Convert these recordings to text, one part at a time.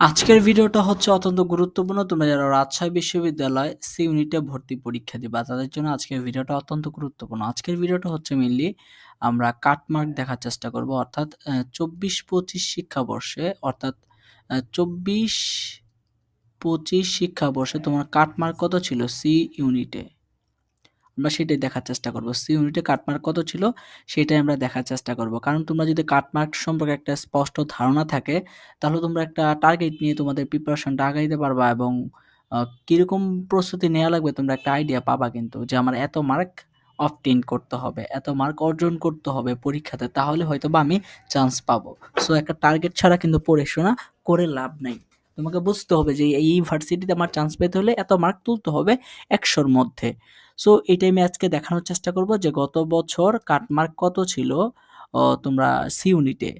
আজকের ভিডিওটা হচ্ছে অত্যন্ত গুরুত্বপূর্ণ। তোমরা যারা রাজশাহী বিশ্ববিদ্যালয় সি ইউনিটে ভর্তি পরীক্ষা দিবা, তাদের জন্য আজকের ভিডিওটা অত্যন্ত গুরুত্বপূর্ণ। আজকের ভিডিওটা হচ্ছে মেনলি আমরা কাটমার্ক দেখার চেষ্টা করব। অর্থাৎ চব্বিশ ২৪-২৫ শিক্ষাবর্ষে অর্থাৎ চব্বিশ ২৪-২৫ শিক্ষাবর্ষে তোমার কাটমার্ক কত ছিল সি ইউনিটে? আমরা সেটাই দেখার চেষ্টা করব। সি ইউনিটে কাটমার্ক কত ছিল সেটাই আমরা দেখার চেষ্টা করব। কারণ তোমরা যদি কাটমার্ক সম্পর্কে একটা স্পষ্ট ধারণা থাকে তাহলে তোমরা একটা টার্গেট নিয়ে তোমাদের প্রিপারেশনটা আগাইতে পারবা এবং কীরকম প্রস্তুতি নেওয়া লাগবে তোমরা একটা আইডিয়া পাবা কিন্তু যে আমার এত মার্ক অবটেইন করতে হবে, এত মার্ক অর্জন করতে হবে পরীক্ষাতে তাহলে হয়তো বা আমি চান্স পাবো। সো একটা টার্গেট ছাড়া কিন্তু পড়াশোনা করে লাভ নাই। তোমাকে বুঝতে হবে যে এই ইউনিভার্সিটিতে আমার চান্স পেতে হলে এত মার্ক তুলতে হবে একশোর মধ্যে। সো এইটাই আমি আজকে দেখানোর চেষ্টা করব যে গত বছর কাটমার্ক কত ছিল তোমরা সি ইউনিটে।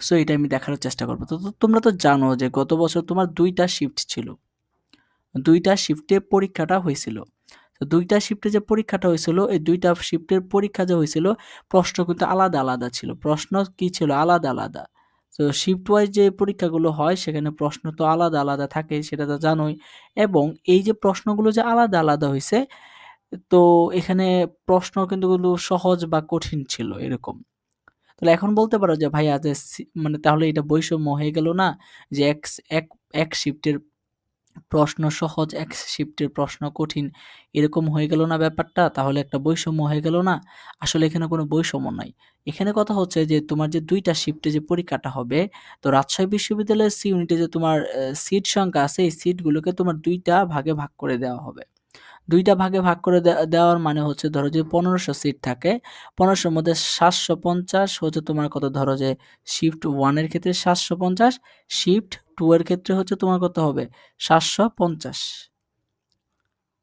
সো এটা আমি দেখানোর চেষ্টা করব। তো তোমরা তো জানো যে গত বছর তোমার ২ টা শিফট ছিল। ২ টা শিফটে পরীক্ষাটা হইছিল। তো ২ টা শিফটে যে পরীক্ষাটা হইছিল, এই ২ টা শিফটের পরীক্ষা যে হইছিল, প্রশ্ন কিন্তু আলাদা, আলাদা ছিল। প্রশ্ন কি ছিল? আলাদা, আলাদা। তো শিফট ওয়াইজ যে পরীক্ষাগুলো হয় সেখানে প্রশ্ন তো আলাদা, আলাদা থাকে সেটা তো জানোই। এবং এই যে প্রশ্নগুলো যে আলাদা, আলাদা হইছে, তো এখানে প্রশ্ন কিন্তু সহজ বা কঠিন ছিল এরকম। তাহলে এখন বলতে পারো যে যে সি মানে তাহলে এটা বৈষম্য হয়ে গেল না? যে এক এক এক শিফটের প্রশ্ন সহজ, এক শিফটের প্রশ্ন কঠিন এরকম হয়ে গেল না ব্যাপারটা? তাহলে একটা বৈষম্য হয়ে গেল না? আসলে এখানে কোনো বৈষম্য নাই। এখানে কথা হচ্ছে যে তোমার যে দুইটা শিফটে যে পরীক্ষাটা হবে, তো রাজশাহী বিশ্ববিদ্যালয়ের সি ইউনিটে যে তোমার সিট সংখ্যা আছে এই সিটগুলোকে তোমার দুইটা ভাগে ভাগ করে দেওয়া হবে। ২ টা ভাগে ভাগ করে দেওয়ার মানে হচ্ছে ধরো যে পনেরোশো সিট থাকে, পনেরোশোর মধ্যে সাতশো পঞ্চাশ হচ্ছে তোমার কত ধরো যে শিফট ওয়ানের ক্ষেত্রে সাতশো পঞ্চাশ শিফট 2 এর ক্ষেত্রে হচ্ছে তোমার কত হবে? ৭৫০।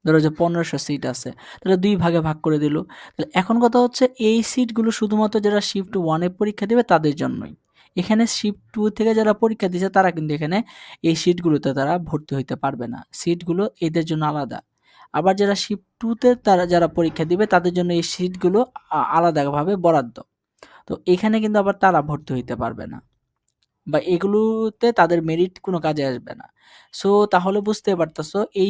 ধরো যে পনেরোশো সিট আছে। তাহলে দুই ভাগে ভাগ করে দিল। তাহলে এখন কথা হচ্ছে এই সিটগুলো শুধুমাত্র যারা শিফট 1 এ পরীক্ষা দেবে তাদের জন্যই। এখানে শিফট টু থেকে যারা পরীক্ষা দিছে তারা কিন্তু এখানে এই সিটগুলোতে তারা ভর্তি হইতে পারবে না। সিটগুলো এদের জন্য আলাদা। আবার যারা শিফট টুতে তারা যারা পরীক্ষা দিবে, তাদের জন্য এই সিটগুলো আলাদাভাবে বরাদ্দ। তো এখানে কিন্তু আবার তারা ভর্তি হইতে পারবে না। বা এগুলোতে তাদের মেরিট কোনো কাজে আসবে না। সো তাহলে বুঝতে পারতেছো, এই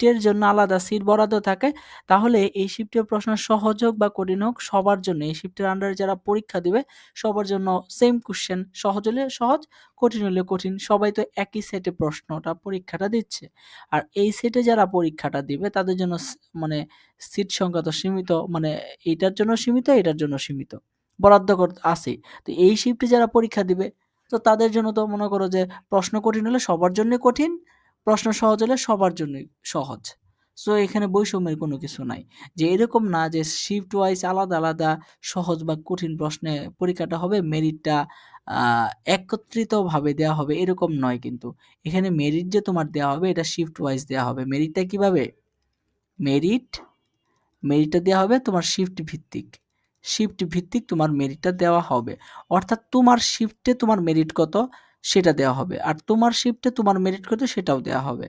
শিফটের জন্য আলাদা সিট বরাদ্দ থাকে। তাহলে এই শিফটের প্রশ্ন সহজ হোক বা কঠিন হোক সবার জন্য এই শিফটের আন্ডারে যারা পরীক্ষা দিবে সবার জন্য সেম কোয়েশ্চেন সহজ হলে সহজ, কঠিন হলে কঠিন। সবাই তো একই সেটে প্রশ্নটা পরীক্ষাটা দিচ্ছে। আর এই সেটে যারা পরীক্ষাটা দিবে তাদের জন্য মানে সিট সংখ্যা তো সীমিত মানে এইটার জন্য সীমিত, এটার জন্য সীমিত। বরাদ্দ কর আছেই। তো এই শিফটে যারা পরীক্ষা দিবে তো তাদের জন্য তো মনে করো যে প্রশ্ন কঠিন হলে সবার জন্যই কঠিন, প্রশ্ন সহজ হলে সবার জন্যই সহজ। সো এখানে বৈষম্যের কোনো কিছু নাই। যে এরকম না যে শিফট ওয়াইজ আলাদা, আলাদা সহজ বা কঠিন প্রশ্নে পরীক্ষাটা হবে মেরিটটা একত্রিতভাবে দেওয়া হবে এরকম নয় কিন্তু। এখানে মেরিট যে তোমার দেওয়া হবে এটা শিফট ওয়াইজ দেওয়া হবে। মেরিটটা কীভাবে? মেরিট, মেরিটটা দেওয়া হবে তোমার শিফট ভিত্তিক। শিফট ভিত্তিক তোমার মেরিটটা দেওয়া হবে। অর্থাৎ তোমার শিফটে তোমার মেরিট কত সেটা দেওয়া হবে। আর তোমার শিফটে তোমার মেরিট করতে সেটাও দেওয়া হবে।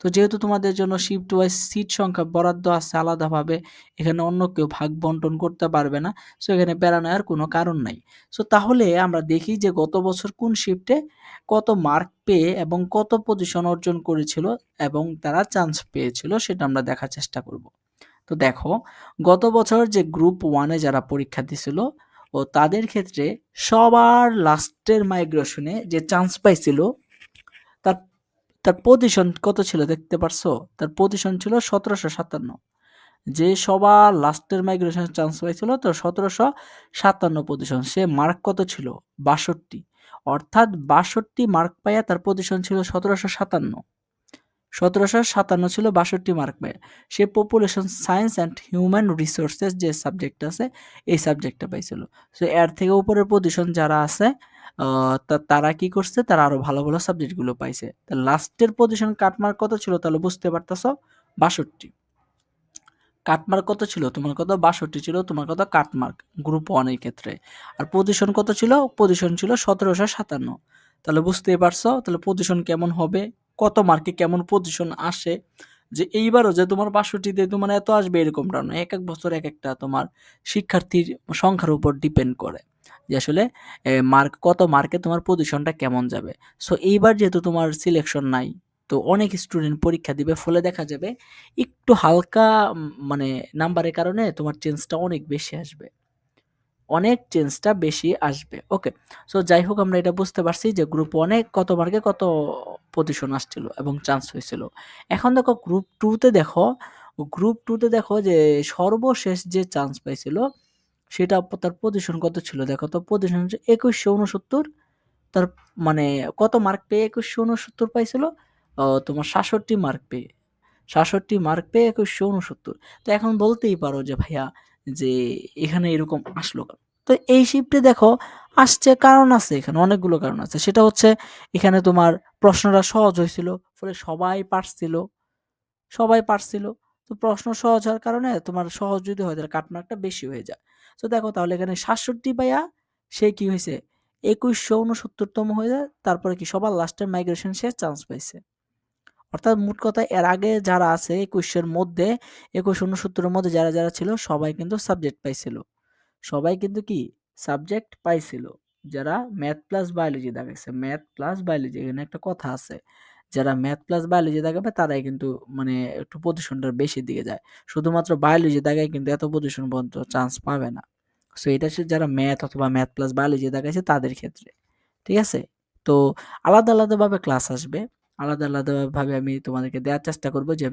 তো যেহেতু তোমাদের জন্য শিফট ওয়াইজ সিট সংখ্যা বরাদ্দ আছে আলাদাভাবে, এখানে অন্য কেউ ভাগ বন্টন করতে পারবে না। সো এখানে প্যারা কোনো কারণ নাই। সো তাহলে আমরা দেখি যে গত বছর কোন শিফটে কত মার্ক পেয়ে এবং কত পজিশন অর্জন করেছিল এবং তারা চান্স পেয়েছিল সেটা আমরা দেখার চেষ্টা করব। তো দেখো গত বছর যে গ্রুপ ওয়ানে যারা পরীক্ষা দিছিল ও তাদের ক্ষেত্রে সবার লাস্টের মাইগ্রেশনে যে চান্স পাইছিল, তার তার পজিশন কত ছিল দেখতে পারছ? তার পজিশন ছিল ১৭৫৭ যে সবার লাস্টের মাইগ্রেশনে চান্স পাইছিল, তো ১৭৫৭ পজিশন। সে মার্ক কত ছিল? ৬২ অর্থাৎ ৬২ মার্ক পাইয়া তার পজিশন ছিল ১৭৫৭ ১৭৫৭ ছিল ৬২ মার্ক পেয়ে। সে population science and human resources যে সাবজেক্ট আছে এই সাবজেক্টটা পাইছিল। সো এর থেকে উপরের পজিশন যারা আছে তারা কি করছে? তারা আরও ভালো, ভালো সাবজেক্টগুলো পাইছে। তা লাস্টের পজিশন কাটমার্ক কত ছিল তাহলে বুঝতে পারতেছো? ৬২ কাটমার্ক কত ছিল? তোমার কত? ৬২ ছিল তোমার কত? কাটমার্ক গ্রুপ 1 এর ক্ষেত্রে। আর পজিশন কত ছিল? পজিশন ছিল ১৭৫৭ তাহলে বুঝতেই পারছ? তাহলে পজিশন কেমন হবে? কত মার্কে কেমন পজিশন আসে? যে এইবারও যে তোমার ৬২ তে তোমার এত আসবে এরকমটা নয় এক, এক বছর এক একটা তোমার শিক্ষার্থীর সংখ্যার উপর ডিপেন্ড করে। যে আসলে মার্ক কত মার্কে তোমার পজিশনটা কেমন যাবে সো এইবার যেহেতু তোমার সিলেকশন নাই তো অনেক স্টুডেন্ট পরীক্ষা দিবে ফলে দেখা যাবে একটু হালকা মানে নাম্বারের কারণে তোমার চেঞ্জটা অনেক বেশি আসবে অনেক চেঞ্জটা বেশি আসবে ওকে সো যাই হোক, আমরা এটা বুঝতে পারছি যে গ্রুপ ওয়ানে কত মার্কে কত পজিশন আসছিল এবং চান্স হয়েছিল। এখন দেখো গ্রুপ টুতে দেখো গ্রুপ টুতে দেখো যে সর্বশেষ যে চান্স পাইছিল, সেটা তার পজিশন কত ছিল? দেখো তো পজিশন হচ্ছে একুশশো উনসত্তর। তার মানে কত মার্ক পেয়ে একুশশো উনসত্তর পাইছিল? তোমার সাতষট্টি মার্ক পেয়ে, সাতষট্টি মার্ক পেয়ে একুশশো উনসত্তর। তো এখন বলতেই পারো যে ভাইয়া যে এখানে এরকম আসলো তো এই শিফটে দেখো আসছে কারণ আছে এখানে, অনেকগুলো কারণ আছে। সেটা হচ্ছে এখানে তোমার প্রশ্নটা সহজ হয়েছিল, ফলে সবাই পারছিল সবাই পারছিল। তো প্রশ্ন সহজ হওয়ার কারণে তোমার সহজ যদি হয় তাহলে কাটমার্কটা বেশি হয়ে যায়। তো দেখো তাহলে এখানে সাতষট্টি পাইয়া সে কি হয়েছে? একুশশো উনসত্তরতম হয়ে যায়, তারপরে কি সবার লাস্টের মাইগ্রেশন সে চান্স পাইছে। অর্থাৎ মোট কথা এর আগে যারা আছে একুশের মধ্যে, একুশ উনসত্তরের মধ্যে যারা যারা ছিল সবাই কিন্তু সাবজেক্ট পাইছিল। সবাই কিন্তু কি? সাবজেক্ট পাইছিল। যারা ম্যাথ প্লাস বায়োলজি দেখাইছে। ম্যাথ প্লাস বায়োলজি এখানে একটা কথা আছে। যারা ম্যাথ প্লাস বায়োলজি দেখাবে তারাই কিন্তু মানে একটু পজিশনটা বেশি দিকে যায়। শুধুমাত্র বায়োলজি দেখায় কিন্তু এত পজিশন পর্যন্ত চান্স পাবে না। সো এটা যারা ম্যাথ অথবা ম্যাথ প্লাস বায়োলজি দেখাইছে তাদের ক্ষেত্রে। ঠিক আছে? তো আলাদা, আলাদাভাবে ক্লাস আসবে। আলাদা, আলাদাভাবে আমি তোমাদেরকে দেওয়ার চেষ্টা করব যে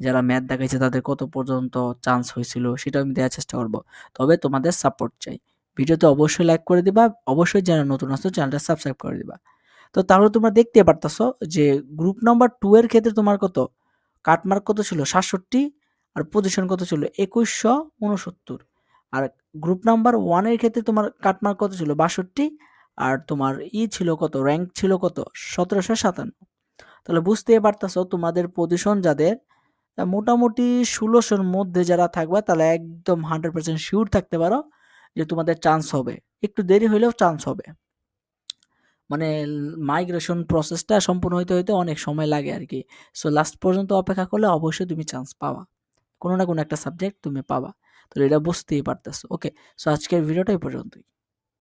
যারা ম্যাথ দেখাইছে তাদের কত পর্যন্ত চান্স হয়েছিল সেটা আমি দেওয়ার চেষ্টা করব। তবে তোমাদের সাপোর্ট চাই। ভিডিওতে অবশ্যই লাইক করে দিবা। অবশ্যই যারা নতুন আসছো চ্যানেলটা সাবস্ক্রাইব করে দিবা। তো তাহলে তোমরা দেখতে পারতাছো যে গ্রুপ নাম্বার টু এর ক্ষেত্রে তোমার কত? কাটমার্ক কত ছিল? সাতষট্টি। আর পজিশন কত ছিল? একুশশো উনসত্তর। আর গ্রুপ নাম্বার ওয়ানের ক্ষেত্রে তোমার কাটমার্ক কত ছিল? বাষট্টি। আর তোমার ই ছিল কত? র্যাঙ্ক ছিল কত? সতেরোশো সাতান্ন। তাহলে বুঝতেই পারতাছো তোমাদের পজিশন যাদের। মোটামুটি ষোলোশোর মধ্যে যারা থাকবে, তাহলে একদম হান্ড্রেড পার্সেন্ট শিওর থাকতে পারো যে তোমাদের চান্স হবে। একটু দেরি হইলেও চান্স হবে। মানে মাইগ্রেশন প্রসেসটা সম্পূর্ণ হইতে হইতে অনেক সময় লাগে আর কি সো লাস্ট পর্যন্ত অপেক্ষা করলে অবশ্যই তুমি চান্স পাওয়া কোনো না কোনো একটা সাবজেক্ট তুমি পাবা। তো এটা বুঝতেই পারতেছো। ওকে সো আজকের ভিডিওটা এই পর্যন্তই।